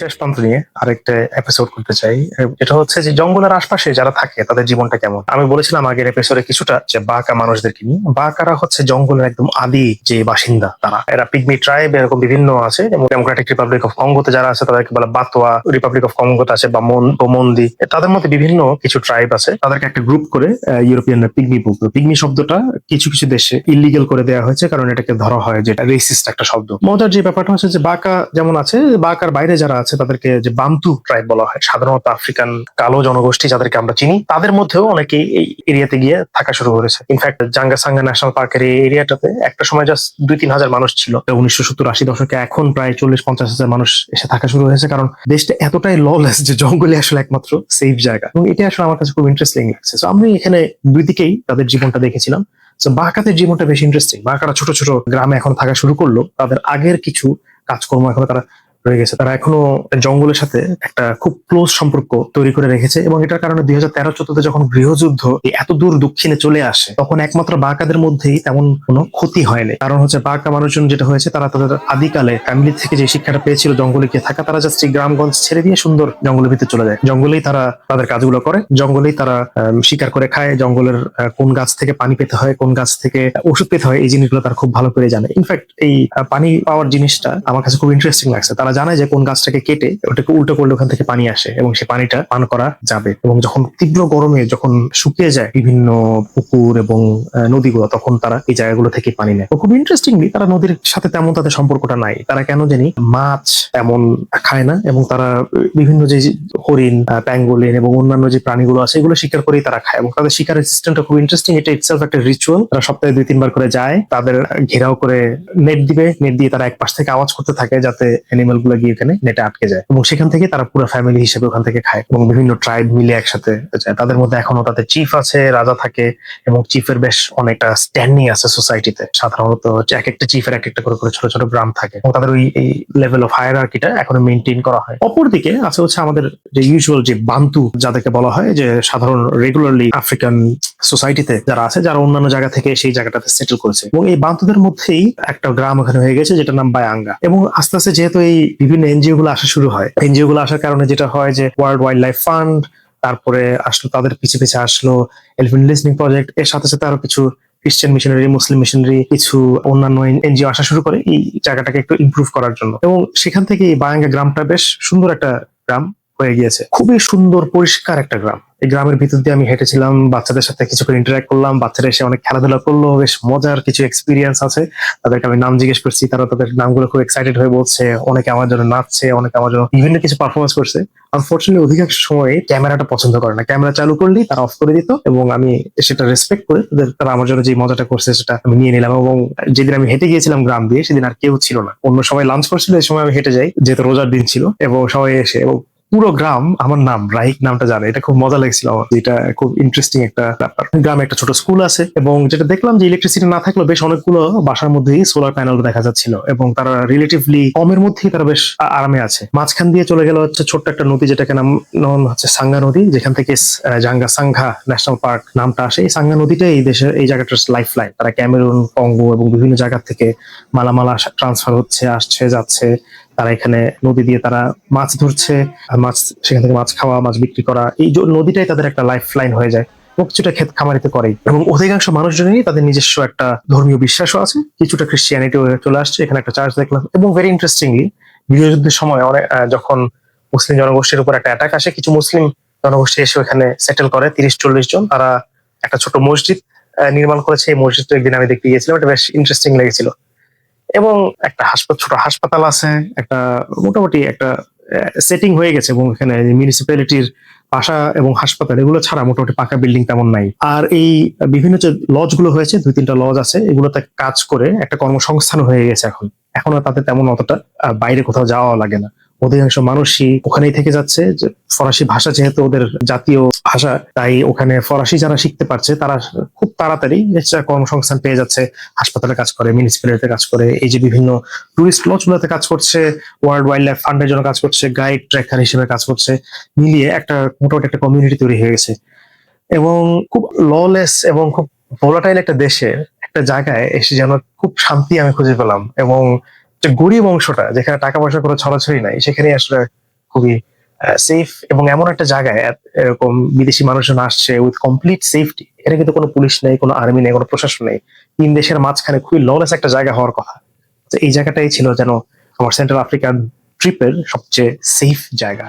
শেষ প্রান্ত নিয়ে আরেকটা এপিসোড করতে চাই। এটা হচ্ছে যে জঙ্গলের আশপাশে যারা থাকে, তাদের জীবনটা কেমন? আমি বলেছিলাম আগের এপিসোডে কিছুটা যে বাঁকা মানুষদেরকে নিয়ে। বাঁকারা হচ্ছে জঙ্গলের একদম আদি যে বাসিন্দা তারা। এরা পিগমি ট্রাইব এরকম বিভিন্ন আছে, যেমন ডেমোক্রেটিক রিপাবলিক অফ কঙ্গোতে যারা আছে, তাদেরকে বলে বাতোয়া রিপাবলিক অফ কঙ্গোতে আছে, বা মন, বোমন্দি। তাদের মধ্যে বিভিন্ন কিছু ট্রাইব আছে। তাদেরকে একটা গ্রুপ করে ইউরোপিয়ানরা পিগমি বলতো পিগমি শব্দটা কিছু কিছু দেশে ইলিগেল করে দেওয়া হয়েছে, কারণ এটাকে ধরা হয় যেটা রেসিস্ট একটা শব্দ। মজার যে ব্যাপারটা হচ্ছে যে বাঁকা যেমন আছে, বাঁকার বাইরে যারা আছে তাদেরকে যে বান্তু ট্রাইব বলা হয়, সাধারণত আফ্রিকান কালো জনগোষ্ঠী যাদেরকে আমরা চিনি, তাদের মধ্যেও অনেকেই এই এরিয়াতে গিয়ে থাকা শুরু করেছে। ইনফ্যাক্ট জাঙ্গা সাঙ্গা ন্যাশনাল পার্কের এই এরিয়াটাতে একটা সময় জাস্ট দুই তিন হাজার মানুষ ছিল। উনিশশো সত্তর আশি দশকে এখন প্রায় চল্লিশ পঞ্চাশ হাজার মানুষ এসে থাকা শুরু হয়েছে, কারণ দেশটা এতটাই ললেস যে জঙ্গলে আসলে একমাত্র সেফ জায়গা। এবং এটা আসলে আমার কাছে খুব ইন্টারেস্টিং লাগছে। তো আমি এখানে দুই দিকেই তাদের জীবনটা দেখেছিলাম। তো বাঁকাদের জীবনটা বেশি ইন্টারেস্টিং বাঁকারা ছোট ছোট গ্রামে এখন থাকা শুরু করল। তাদের আগের কিছু কাজকর্ম এখন তারা রয়ে গেছে। তারা এখনও জঙ্গলের সাথে একটা খুব ক্লোজ সম্পর্ক তৈরি করে রেখেছে এবং এটার কারণে দুই হাজার তেরো চোদ্দতে যখন গৃহযুদ্ধ এত দূর দক্ষিণে চলে আসে, তখন একমাত্র বাঁকাদের মধ্যেই তেমন কোনো ক্ষতি হয়নি। কারণ হচ্ছে বাঁকা মানুষজন যেটা হয়েছে, তারা তাদের আদিকালে ফ্যামিলি থেকে যে শিক্ষাটা পেয়েছিল জঙ্গলে গিয়ে থাকা, তারা জাস্ট গ্রামগঞ্জ ছেড়ে দিয়ে সুন্দর জঙ্গলের ভিতরে চলে যায়। জঙ্গলেই তারা তাদের কাজগুলো করে, জঙ্গলেই তারা শিকার করে খায়, জঙ্গলের কোন গাছ থেকে পানি পেতে হয়, কোন গাছ থেকে ওষুধ পেতে হয়, এই জিনিসগুলো তারা খুব ভালো করে জানে। ইনফ্যাক্ট এই পানি পাওয়ার জিনিসটা আমার কাছে খুব ইন্টারেস্টিং লাগছে। তারা জানে যে কোন গাছটাকে কেটে ওটাকে উল্টো করলে ওখান থেকে পানি আসে এবং সে পানিটা পান করা যাবে। এবং যখন তীব্র গরমে যখন শুকিয়ে যায় বিভিন্ন পুকুর এবং নদীগুলো, তখন তারা এই জায়গাগুলো থেকে পানি নেয়। খুব ইন্টারেস্টিংলি তারা নদীর সাথে তেমন তাদের সম্পর্কটা নাই। তারা কেন জানি মাছ তেমন খায় না এবং তারা বিভিন্ন যে হরিণ প্যাঙ্গোলিন এবং অন্যান্য যে প্রাণীগুলো আছে এগুলো শিকার করেই তারা খায় এবং তাদের শিকারের সিস্টেমটা খুব ইন্টারেস্টিং এটা ইটসেলফ একটা রিচুয়াল তারা সপ্তাহে দুই, তিনবার করে যায়, তাদের ঘেরাও করে নেট দিবে। নেট দিয়ে তারা এক পাশ থেকে আওয়াজ করতে থাকে যাতে অ্যানিমাল গুলো গিয়ে ওখানে নেটে আটকে যায়। এবং সেখান থেকে তারা পুরো ফ্যামিলি হিসেবে ওখান থেকে খায় এবং বিভিন্ন ট্রাইব মিলে একসাথে তাদের মধ্যে এখনও তাদের চিফ আছে, রাজা থাকে এবং চিফের বেশ অনেকটা স্ট্যান্ডিং আছে সোসাইটিতে সাধারণত এক একটা চিফের এক একটা করে করে ছোট ছোট গ্রাম থাকে এবং তাদের ওই, এই লেভেল অফ হায়ার আর্কিটা এখনও মেনটেন করা হয়। অপরদিকে আছে হচ্ছে আমাদের যে ইউজুয়াল যে বান্তু, যাদেরকে বলা হয় যে সাধারণ রেগুলারলি আফ্রিকান সোসাইটিতে যারা আছে, যারা অন্যান্য জায়গা থেকে সেই জায়গাটাতে সেটেল করেছে। এবং এই বান্তুদের মধ্যেই একটা গ্রাম ওখানে হয়ে গেছে, যেটার নাম বায়াঙ্গা। এবং আস্তে আস্তে যেহেতু এই বিভিন্ন এনজিও গুলো আসা শুরু হয়, এনজিও গুলো আসার কারণে যেটা হয় যে ওয়ার্ল্ড ওয়াইল্ড লাইফ ফান্ড তারপরে আসলো, তাদের পিছে পিছে আসলো এলিফেন্ট লিসনিং প্রজেক্ট এর সাথে সাথে আরও কিছু খ্রিস্টান মিশনারি মুসলিম মিশনারি কিছু অন্যান্য এনজিও আসা শুরু করে। এই জায়গাটাকে একটু ইমপ্রুভ করার জন্য। এবং সেখান থেকে এই বায়াঙ্গা গ্রামটা বেশ সুন্দর একটা গ্রাম। হয়ে গিয়েছে। খুবই সুন্দর, পরিষ্কার একটা গ্রাম। এই গ্রামের ভিতর দিয়ে আমি হেঁটেছিলাম, বাচ্চাদের সাথে কিছুক্ষণ ইন্টারাক্ট করলাম, বাচ্চারা এসে অনেক খেলাধুলা করল, বেশ মজার কিছু এক্সপিরিয়েন্স আছে। তাদেরকে আমি নাম জিজ্ঞেস করছি, তারা তাদের নামগুলো খুব এক্সাইটেড হয়ে বলছে, অনেকে আমার জন্য নাচছে, অনেকে আমার জন্য বিভিন্ন কিছু পারফরমেন্স করছে। আনফর্চুনেটলি অধিকাংশ সময় ক্যামেরাটা পছন্দ করে না। ক্যামেরা চালু করলেই তারা অফ করে দিত এবং আমি সেটা রেসপেক্ট করে তাদের, তারা আমার জন্য যে মজাটা করছে সেটা আমি নিয়ে নিলাম এবং যেদিন আমি হেঁটে গিয়েছিলাম গ্রাম দিয়ে, সেদিন আর কেউ ছিল না। অন্য সবাই লাঞ্চ করছিল, এই সময় আমি হেঁটে যাই, যেহেতু রোজার দিন ছিল, এবং সবাই এসে এবং পুরো গ্রাম আমার নাম রাহিক নামটা জানে, এটা খুব মজা লাগছিল আমার। এটা খুব ইন্টারেস্টিং একটা ব্যাপার। গ্রামে একটা ছোট স্কুল আছে এবং যেটা দেখলাম যে ইলেকট্রিসিটি না থাকলেও বেশ অনেকগুলো বাসার মধ্যেই সোলার প্যানেল দেখা যাচ্ছিল এবং তারা রিলেটিভলি কমের মধ্যেই তারা বেশ আরামে আছে। মাঝখান দিয়ে চলে গেল হচ্ছে ছোট্ট একটা নদী যেটাকে নাম নাম হচ্ছে সাঙ্গা নদী, যেখান থেকে জাঙ্গা সাংঘা ন্যাশনাল পার্ক নামটা আসে। এই সাঙ্গা নদীটা এই দেশের এই জায়গাটার লাইফ লাইন তারা ক্যামেরুন কঙ্গো এবং বিভিন্ন জায়গা থেকে মালামালা ট্রান্সফার হচ্ছে, আসছে, যাচ্ছে। তারা এখানে নদী দিয়ে তারা মাছ ধরছে মাছ, সেখান থেকে মাছ খাওয়া, মাছ বিক্রি করা, এই নদীটাই তাদের একটা লাইফ লাইন হয়ে যায়। কিছুটা ক্ষেত খামারিতে করে এবং অধিকাংশ মানুষজনই তাদের নিজস্ব একটা ধর্মীয় বিশ্বাসও আছে। কিছুটা খ্রিস্টিয়ানিটিও চলে আসছে, এখানে একটা চার্চ দেখলাম। এবং ভেরি ইন্টারেস্টিংলি গৃহযুদ্ধের সময় অনেক যখন মুসলিম জনগোষ্ঠীর উপর একটা অ্যাটাক আসে, কিছু মুসলিম জনগোষ্ঠী এসে ওখানে সেটেল করে তিরিশ চল্লিশ জন। তারা একটা ছোট মসজিদ নির্মাণ করেছে। এই মসজিদটা একদিন আমি দেখতে গিয়েছিলাম, এটা বেশ ইন্টারেস্টিং লেগেছিল। এবং একটা হাসপাতাল ছোট হাসপাতাল আছে, একটা মোটামুটি একটা সেটিং হয়ে গেছে এবং এখানে মিউনিসিপ্যালিটির বাসা এবং হাসপাতাল, এগুলো ছাড়া মোটামুটি পাকা বিল্ডিং তেমন নাই। আর এই বিভিন্ন যে লজগুলো হয়েছে, দুই তিনটা লজ আছে, এগুলোতে কাজ করে একটা কর্মসংস্থান হয়ে গেছে এখন। এখনও তাতে তেমন অতটা বাইরে কোথাও যাওয়া লাগে না। অধিকাংশ মানুষই ওখানেই থেকে যাচ্ছে, যে ফরাসি ভাষা যেহেতু ওদের জাতীয় ভাষা, তাই ওখানে ফরাসি যারা শিখতে পারছে, তারা খুব তাড়াতাড়ি কর্মসংস্থান পেয়ে যাচ্ছে। হাসপাতালে কাজ করে মিউনিসিপ্যালিটিতে কাজ করে, এই যে বিভিন্ন টুরিস্ট লজগুলোতে কাজ করছে ওয়ার্ল্ড ওয়াইল্ড লাইফ ফান্ডের জন্য কাজ করছে গাইড ট্রেকার হিসেবে কাজ করছে, মিলিয়ে একটা মোটামুটি একটা কমিউনিটি তৈরি হয়ে গেছে। এবং খুব ললেস এবং খুব ভোলাটাইল একটা দেশে, একটা জায়গায় এসে যেন খুব শান্তি আমি খুঁজে পেলাম। এবং যে গরিব অংশটা, যেখানে টাকা পয়সা কোনো ছড়াছড়ি নাই সেখানে আসলে খুবই সেফ এবং এমন একটা জায়গায় এরকম বিদেশি মানুষজন আসছে উইথ কমপ্লিট সেফটি এটা কিন্তু কোনো পুলিশ নেই, কোনো আর্মি নেই, কোনো প্রশাসন নেই। তিন দেশের মাঝখানে খুবই ললেস একটা জায়গা হওয়ার কথা। তো এই জায়গাটাই ছিল যেন আমার সেন্ট্রাল আফ্রিকান ট্রিপের সবচেয়ে সেফ জায়গা।